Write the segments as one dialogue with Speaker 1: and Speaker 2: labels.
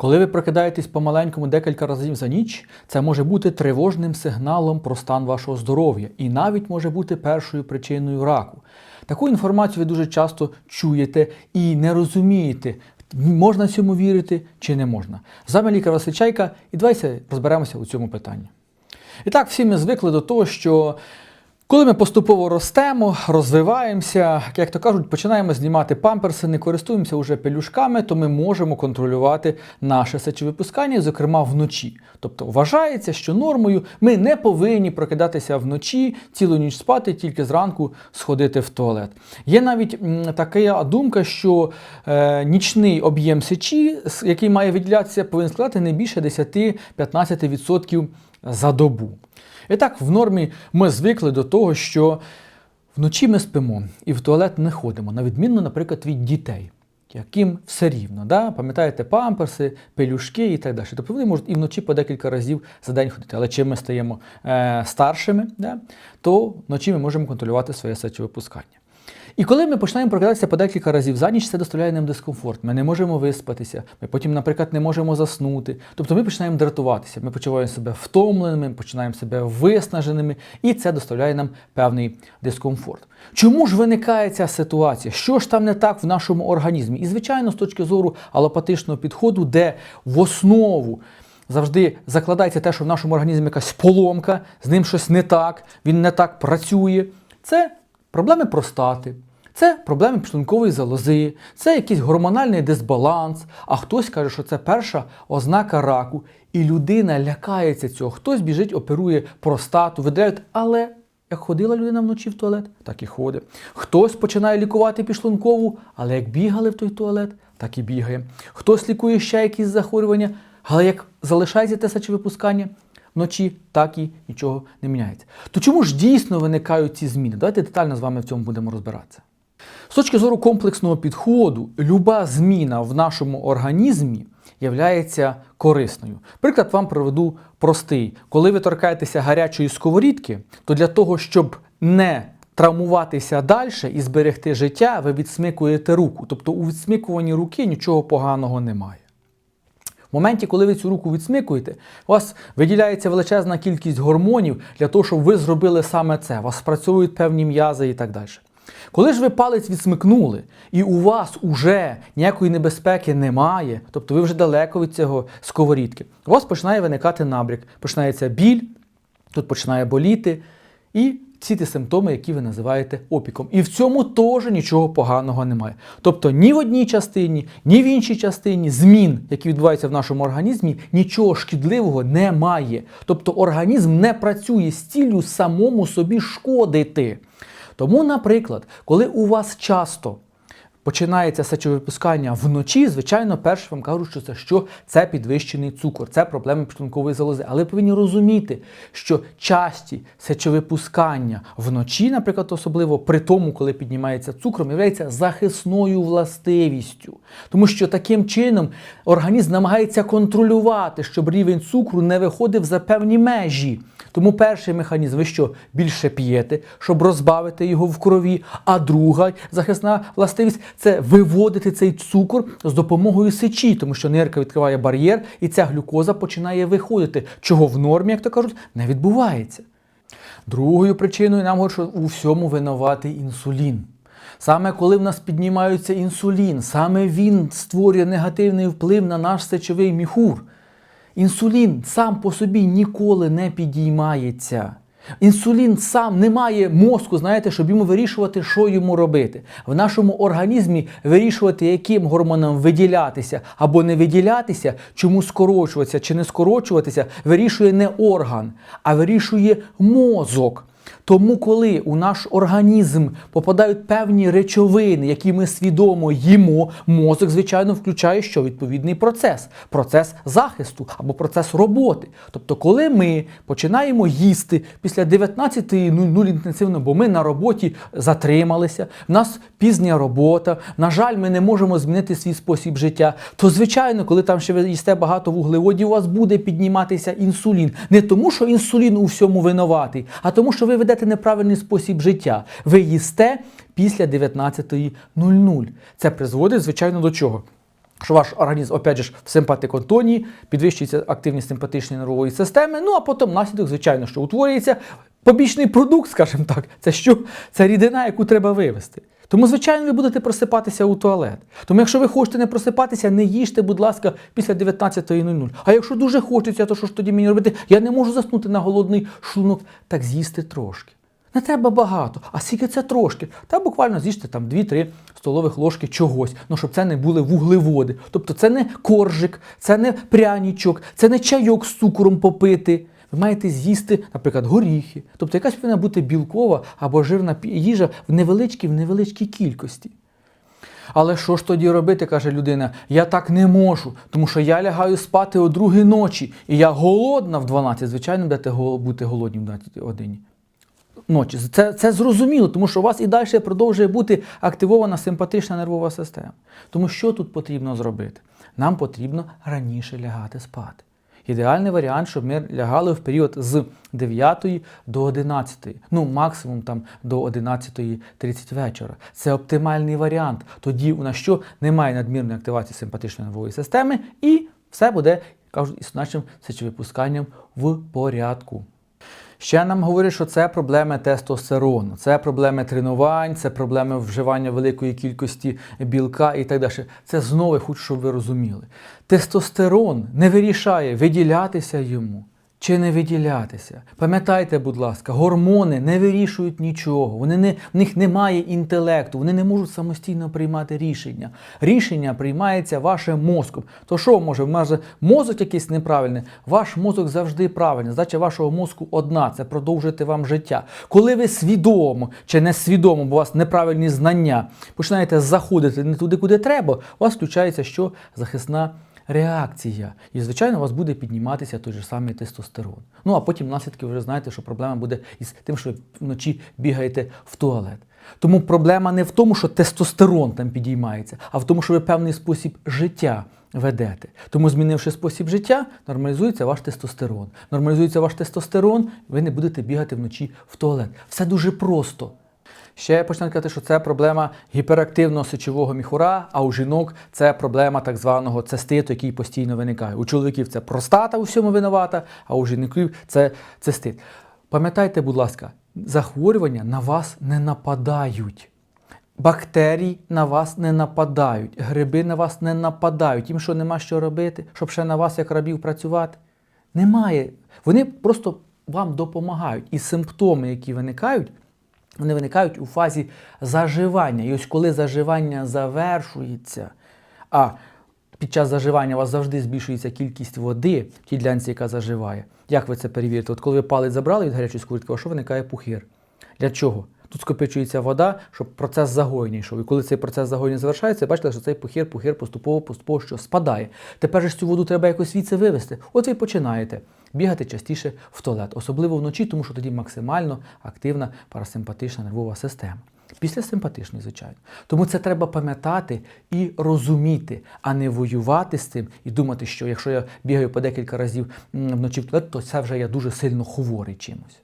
Speaker 1: Коли ви прокидаєтесь помаленькому декілька разів за ніч, це може бути тривожним сигналом про стан вашого здоров'я і навіть може бути першою причиною раку. Таку інформацію ви дуже часто чуєте і не розумієте, можна цьому вірити чи не можна. З вами лікар Васильчайка і давайте розберемося у цьому питанні. І так, всі ми звикли до того, що коли ми поступово ростемо, розвиваємося, як то кажуть, починаємо знімати памперси, не користуємося вже пелюшками, то ми можемо контролювати наше сечовипускання, зокрема вночі. Тобто вважається, що нормою ми не повинні прокидатися вночі, цілу ніч спати, тільки зранку сходити в туалет. Є навіть така думка, що е, нічний об'єм сечі, який має виділятися, повинен складати не більше 10-15% за добу. І так, в нормі ми звикли до того, що вночі ми спимо і в туалет не ходимо, на відмінно, наприклад, від дітей, яким все рівно. Да? Пам'ятаєте, памперси, пелюшки і так далі. Тобто вони можуть і вночі по декілька разів за день ходити. Але чим ми стаємо е, старшими, да? то вночі ми можемо контролювати своє сечовипускання. І коли ми починаємо прокидатися по декілька разів за ніч, це доставляє нам дискомфорт. Ми не можемо виспатися, ми потім, наприклад, не можемо заснути. Тобто ми починаємо дратуватися, ми почуваємо себе втомленими, починаємо себе виснаженими, і це доставляє нам певний дискомфорт. Чому ж виникає ця ситуація? Що ж там не так в нашому організмі? І, звичайно, з точки зору алопатичного підходу, де в основу завжди закладається те, що в нашому організмі якась поломка, з ним щось не так, він не так працює. Це проблеми простати, це проблеми підшлункової залози, це якийсь гормональний дисбаланс, а хтось каже, що це перша ознака раку. І людина лякається цього. Хтось біжить, оперує простату, видаляють, але як ходила людина вночі в туалет, так і ходить. Хтось починає лікувати підшлункову, але як бігали в той туалет, так і бігає. Хтось лікує ще якісь захворювання, але як залишається те сечовипускання, вночі так і нічого не міняється. То чому ж дійсно виникають ці зміни? Давайте детально з вами в цьому будемо розбиратися. З точки зору комплексного підходу, люба зміна в нашому організмі є корисною. Приклад вам приведу простий. Коли ви торкаєтеся гарячої сковорідки, то для того, щоб не травмуватися далі і зберегти життя, ви відсмикуєте руку. Тобто у відсмикуванні руки нічого поганого немає. В моменті, коли ви цю руку відсмикуєте, у вас виділяється величезна кількість гормонів для того, щоб ви зробили саме це. У вас спрацьовують певні м'язи і так далі. Коли ж ви палець відсмикнули, і у вас уже ніякої небезпеки немає, тобто ви вже далеко від цього сковорідки, у вас починає виникати набряк, починається біль, тут починає боліти, і ці ті симптоми, які ви називаєте опіком. І в цьому теж нічого поганого немає. Тобто ні в одній частині, ні в іншій частині змін, які відбуваються в нашому організмі, нічого шкідливого немає. Тобто організм не працює з ціллю самому собі шкодити. Тому, наприклад, коли у вас часто починається сечовипускання вночі, звичайно, перше вам кажуть, що це що це підвищений цукор, це проблеми підшлункової залози. Але ви повинні розуміти, що часті сечовипускання вночі, наприклад, особливо при тому, коли піднімається цукром, є захисною властивістю. Тому що таким чином організм намагається контролювати, щоб рівень цукру не виходив за певні межі. Тому перший механізм ви що більше п'єте, щоб розбавити його в крові. А друга захисна властивість це виводити цей цукор з допомогою сечі, тому що нирка відкриває бар'єр, і ця глюкоза починає виходити, чого в нормі, як то кажуть, не відбувається. Другою причиною нам говорять, що у всьому винуватий інсулін. Саме коли в нас піднімається інсулін, саме він створює негативний вплив на наш сечовий міхур. Інсулін сам по собі ніколи не підіймається. Інсулін сам не має мозку, знаєте, щоб йому вирішувати, що йому робити. В нашому організмі вирішувати, яким гормонам виділятися або не виділятися, чому скорочуватися чи не скорочуватися, вирішує не орган, а вирішує мозок. Тому, коли у наш організм попадають певні речовини, які ми свідомо їмо, мозок, звичайно, включає що відповідний процес процес захисту або процес роботи. Тобто, коли ми починаємо їсти після 19.00 інтенсивно, бо ми на роботі затрималися, в нас пізня робота, на жаль, ми не можемо змінити свій спосіб життя, то звичайно, коли там ще ви їсте багато вуглеводів, у вас буде підніматися інсулін. Не тому, що інсулін у всьому винуватий, а тому, що ви ведете неправильний спосіб життя. Ви їсте після 19.00. Це призводить, звичайно, до чого? що ваш організм, опять же, в симпатиконтонії, підвищується активність симпатичної нервової системи. Ну а потім наслідок, звичайно, що утворюється побічний продукт, скажімо так, це що? Це рідина, яку треба вивести. Тому, звичайно, ви будете просипатися у туалет. Тому, якщо ви хочете не просипатися, не їжте, будь ласка, після 19.00. А якщо дуже хочеться, то що ж тоді мені робити? Я не можу заснути на голодний шлунок, так з'їсти трошки. Не треба багато. А скільки це трошки? Та буквально з'їжте там 2-3 столових ложки чогось, ну щоб це не були вуглеводи. Тобто це не коржик, це не прянічок, це не чайок з цукром попити. Ви маєте з'їсти, наприклад, горіхи. Тобто якась повинна бути білкова або жирна їжа в невеличкій, в невеличкій кількості. Але що ж тоді робити, каже людина, я так не можу, тому що я лягаю спати о другій ночі, і я голодна в 12. Звичайно, будете бути голодні в 12 годині ночі. Це, це зрозуміло, тому що у вас і далі продовжує бути активована симпатична нервова система. Тому що тут потрібно зробити? Нам потрібно раніше лягати спати. Ідеальний варіант, щоб ми лягали в період з 9 до 11, ну максимум там до 11.30 вечора. Це оптимальний варіант. Тоді у нас що немає надмірної активації симпатичної нервової системи, і все буде, кажуть, із нашим сечовипусканням в порядку. Ще нам говорять, що це проблеми тестостерону, це проблеми тренувань, це проблеми вживання великої кількості білка і так далі. Це знову я хочу, щоб ви розуміли. Тестостерон не вирішає виділятися йому чи не виділятися. Пам'ятайте, будь ласка, гормони не вирішують нічого, вони не, в них немає інтелекту, вони не можуть самостійно приймати рішення. Рішення приймається вашим мозком. То що може, може мозок якийсь неправильний? Ваш мозок завжди правильний. Задача вашого мозку одна це продовжити вам життя. Коли ви свідомо чи несвідомо, бо у вас неправильні знання, починаєте заходити не туди, куди треба, у вас включається що захисна реакція. І, звичайно, у вас буде підніматися той же самий тестостерон. Ну а потім наслідки ви вже знаєте, що проблема буде із тим, що вночі бігаєте в туалет. Тому проблема не в тому, що тестостерон там підіймається, а в тому, що ви певний спосіб життя ведете. Тому, змінивши спосіб життя, нормалізується ваш тестостерон. Нормалізується ваш тестостерон, ви не будете бігати вночі в туалет. Все дуже просто. Ще почну казати, що це проблема гіперактивного сечового міхура, а у жінок це проблема так званого циститу, який постійно виникає. У чоловіків це простата у всьому винувата, а у жінків це цистит. Пам'ятайте, будь ласка, захворювання на вас не нападають. Бактерії на вас не нападають, гриби на вас не нападають. Їм що нема що робити, щоб ще на вас, як рабів, працювати? Немає. Вони просто вам допомагають. І симптоми, які виникають, вони виникають у фазі заживання. І ось коли заживання завершується, а під час заживання у вас завжди збільшується кількість води в тій ділянці, яка заживає. Як ви це перевірите? От коли ви палець забрали від гарячої сковорідки, що виникає пухир? Для чого? Тут скопичується вода, щоб процес загоєння йшов. І коли цей процес загоєння завершається, бачите, що цей пухир, пухир поступово, поступово що спадає. Тепер ж цю воду треба якось звідси вивести. От ви починаєте бігати частіше в туалет, особливо вночі, тому що тоді максимально активна парасимпатична нервова система. Після симпатичної, звичайно. Тому це треба пам'ятати і розуміти, а не воювати з цим і думати, що якщо я бігаю по декілька разів вночі в туалет, то це вже я дуже сильно хворий чимось.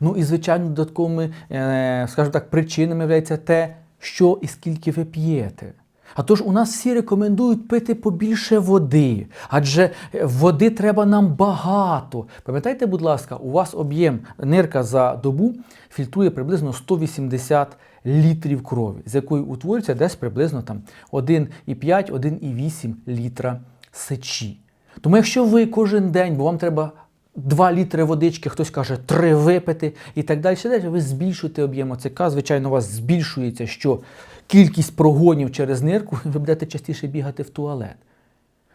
Speaker 1: Ну і звичайно, додатковими, е, скажімо так, причинами є те, що і скільки ви п'єте. А тож у нас всі рекомендують пити побільше води, адже е, води треба нам багато. Пам'ятайте, будь ласка, у вас об'єм нирка за добу фільтрує приблизно 180 літрів крові, з якої утворюється десь приблизно там 1,5-1,8 літра сечі. Тому якщо ви кожен день, бо вам треба 2 літри водички, хтось каже 3 випити і так далі, ви збільшуєте об'єм ОЦК, звичайно, у вас збільшується що кількість прогонів через нирку, ви будете частіше бігати в туалет.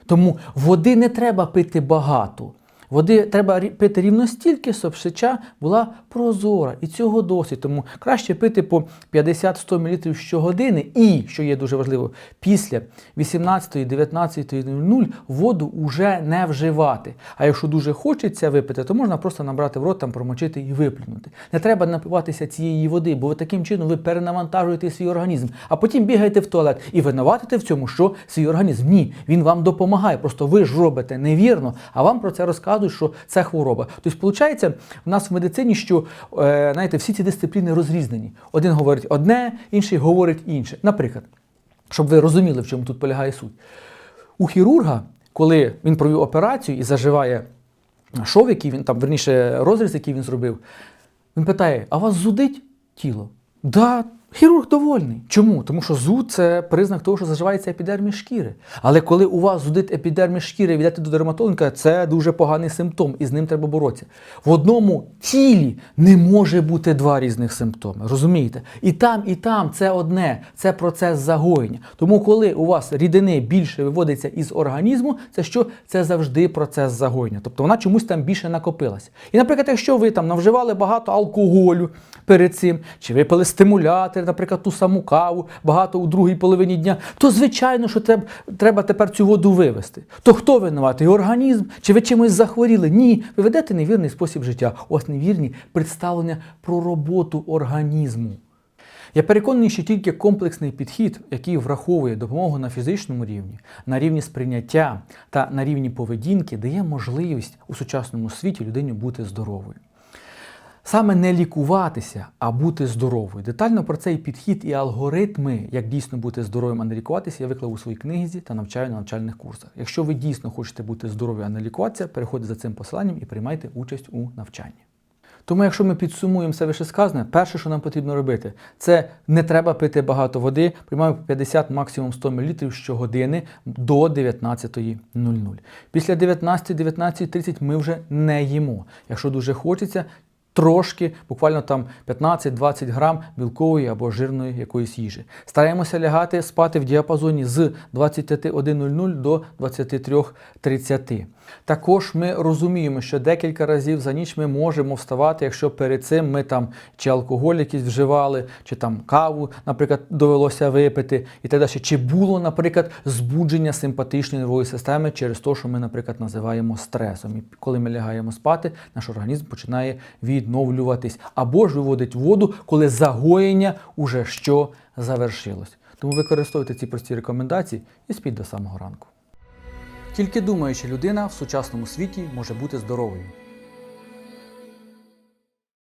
Speaker 1: Тому води не треба пити багато. Води треба пити рівно стільки, щоб сеча була прозора. І цього досить. Тому краще пити по 50-100 мл щогодини. І, що є дуже важливо, після 18-19.00 воду вже не вживати. А якщо дуже хочеться випити, то можна просто набрати в рот, там промочити і виплюнути. Не треба напиватися цієї води, бо таким чином ви перенавантажуєте свій організм, а потім бігаєте в туалет і винуватите в цьому, що свій організм. Ні, він вам допомагає. Просто ви ж робите невірно, а вам про це розказують, що це хвороба. Тобто, виходить, в нас в медицині, що е, знаєте, всі ці дисципліни розрізнені. Один говорить одне, інший говорить інше. Наприклад, щоб ви розуміли, в чому тут полягає суть. У хірурга, коли він провів операцію і заживає шов, який він там, верніше, розріз, який він зробив, він питає: а вас зудить тіло? Да, хірург довольний. Чому? Тому що зуд це признак того, що заживається епідерміс шкіри. Але коли у вас зудить епідерміс шкіри, і йдете до дерматолога, це дуже поганий симптом, і з ним треба боротися. В одному тілі не може бути два різних симптоми. Розумієте? І там, і там це одне, це процес загоєння. Тому, коли у вас рідини більше виводиться із організму, це що? Це завжди процес загоєння. Тобто вона чомусь там більше накопилася. І, наприклад, якщо ви там навживали багато алкоголю перед цим, чи випили стимулятор, наприклад, ту саму каву, багато у другій половині дня, то звичайно, що треба, треба тепер цю воду вивести. То хто винуватий? Організм? Чи ви чимось захворіли? Ні, ви ведете невірний спосіб життя. Ось невірні представлення про роботу організму. Я переконаний, що тільки комплексний підхід, який враховує допомогу на фізичному рівні, на рівні сприйняття та на рівні поведінки, дає можливість у сучасному світі людині бути здоровою. Саме не лікуватися, а бути здоровою. Детально про цей підхід і алгоритми, як дійсно бути здоровим, а не лікуватися, я виклав у своїй книзі та навчаю на навчальних курсах. Якщо ви дійсно хочете бути здорові, а не лікуватися, переходьте за цим посиланням і приймайте участь у навчанні. Тому, якщо ми підсумуємо все вищесказане, перше, що нам потрібно робити, це не треба пити багато води, приймаємо 50, максимум 100 мл щогодини до 19.00. Після 19-19.30 ми вже не їмо. Якщо дуже хочеться, трошки, буквально там 15-20 грам білкової або жирної якоїсь їжі. Стараємося лягати спати в діапазоні з 21.00 до 23.30. Також ми розуміємо, що декілька разів за ніч ми можемо вставати, якщо перед цим ми там чи алкоголь якийсь вживали, чи там каву, наприклад, довелося випити і так далі. Чи було, наприклад, збудження симпатичної нервової системи через те, що ми, наприклад, називаємо стресом. І коли ми лягаємо спати, наш організм починає відновлюватись або ж виводить воду, коли загоєння уже що завершилось. Тому використовуйте ці прості рекомендації і спіть до самого ранку. Тільки думаючи людина в сучасному світі може бути здоровою.